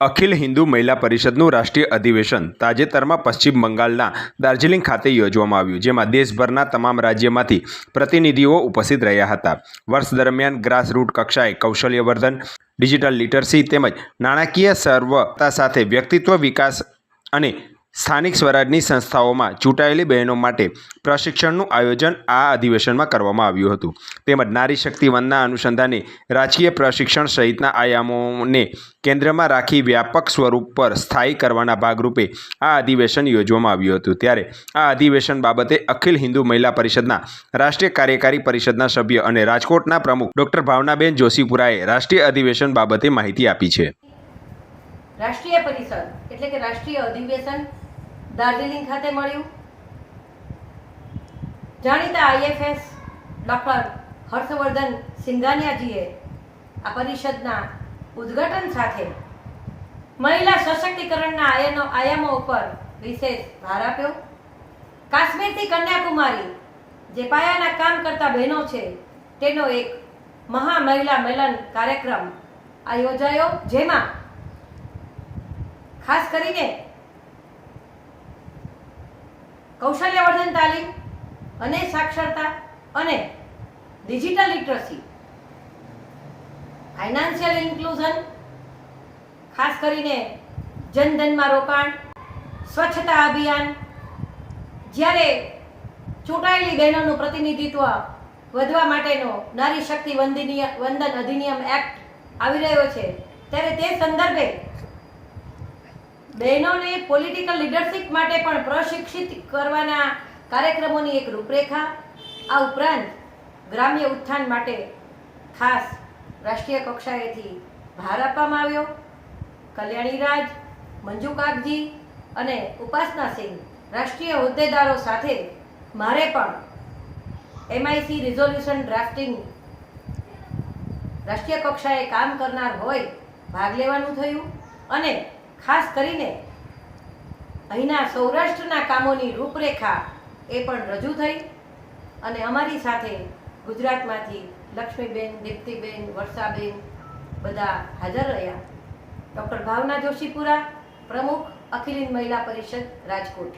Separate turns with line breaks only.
અખિલ હિન્દુ મહિલા પરિષદનું રાષ્ટ્રીય અધિવેશન તાજેતરમાં પશ્ચિમ બંગાળના દાર્જિલિંગ ખાતે યોજવામાં આવ્યું, જેમાં દેશભરના તમામ રાજ્યમાંથી પ્રતિનિધિઓ ઉપસ્થિત રહ્યા હતા. વર્ષ દરમિયાન ગ્રાસરૂટ કક્ષાએ કૌશલ્યવર્ધન, ડિજિટલ લિટરસી તેમજ નાણાકીય સર્વતા સાથે વ્યક્તિત્વ વિકાસ અને સ્થાનિક સ્વરાજની સંસ્થાઓમાં ચૂંટાયેલી બહેનો માટે પ્રશિક્ષણનું આયોજન આ અધિવેશનમાં કરવામાં આવ્યું હતું. તેમજ નારી શક્તિ વનના અનુસંધાને રાજકીય પ્રશિક્ષણ સહિતના આયામોને કેન્દ્રમાં રાખી વ્યાપક સ્વરૂપ પર સ્થાયી કરવાના ભાગરૂપે આ અધિવેશન યોજવામાં આવ્યું હતું. ત્યારે આ અધિવેશન બાબતે અખિલ હિન્દુ મહિલા પરિષદના રાષ્ટ્રીય કાર્યકારી પરિષદના સભ્ય અને રાજકોટના પ્રમુખ ડૉક્ટર ભાવનાબેન જોશીપુરાએ રાષ્ટ્રીય અધિવેશન બાબતે માહિતી આપી છે.
રાષ્ટ્રીય પરિષદ એટલે કે રાષ્ટ્રીય અધિવેશન દાર્જિલિંગ ખાતે મળ્યું. જાણીતા આઈએફએસ ડૉક્ટર હર્ષવર્ધન સિંઘાનિયાજીએ આ પરિષદના ઉદ્ઘાટન સાથે મહિલા સશક્તિકરણના આયનો આયામો ઉપર વિશેષ ભાર આપ્યો. કાશ્મીરથી કન્યાકુમારી, જે પાયાના કામ કરતા બહેનો છે, તેનો એક મહા મહિલા મિલન કાર્યક્રમ આ યોજાયો જેમાં ખાસ કરીને કૌશલ્યવર્ધન તાલીમ અને સાક્ષરતા અને ડિજિટલ લિટરસી ફાઇનાન્શિયલ ઇન્ક્લુઝન ખાસ કરીને જનધનમાં રોકાણ, સ્વચ્છતા અભિયાન. જ્યારે ચૂંટાયેલી બહેનોનું પ્રતિનિધિત્વ વધવા માટેનો નારી શક્તિ વંદનીય વંદન અધિનિયમ એક્ટ આવી રહ્યો છે, ત્યારે તે સંદર્ભે બહેનોને પોલિટિકલ લીડરશિપ માટે પણ પ્રશિક્ષિત કરવાના કાર્યક્રમોની એક રૂપરેખા. આ ઉપરાંત ગ્રામ્ય ઉત્થાન માટે ખાસ રાષ્ટ્રીય કક્ષાએથી ભાર આપવામાં આવ્યો. કલ્યાણી રાજ, મંજુ કાગજી અને ઉપાસના સિંહ રાષ્ટ્રીય હોદ્દેદારો સાથે મારે પણ એમઆઈસી રિઝોલ્યુશન ડ્રાફ્ટિંગ રાષ્ટ્રીય કક્ષાએ કામ કરનાર હોય, ભાગ લેવાનું થયું. અને ખાસ કરીને અહીંના સૌરાષ્ટ્રના કામોની રૂપરેખા એ પણ રજૂ થઈ અને અમારી સાથે ગુજરાતમાંથી લક્ષ્મીબેન, દીપ્તિબેન, વર્ષાબેન બધા હાજર રહ્યા. ડૉક્ટર ભાવના જોશીપુરા, પ્રમુખ અખિલ મહિલા પરિષદ રાજકોટ.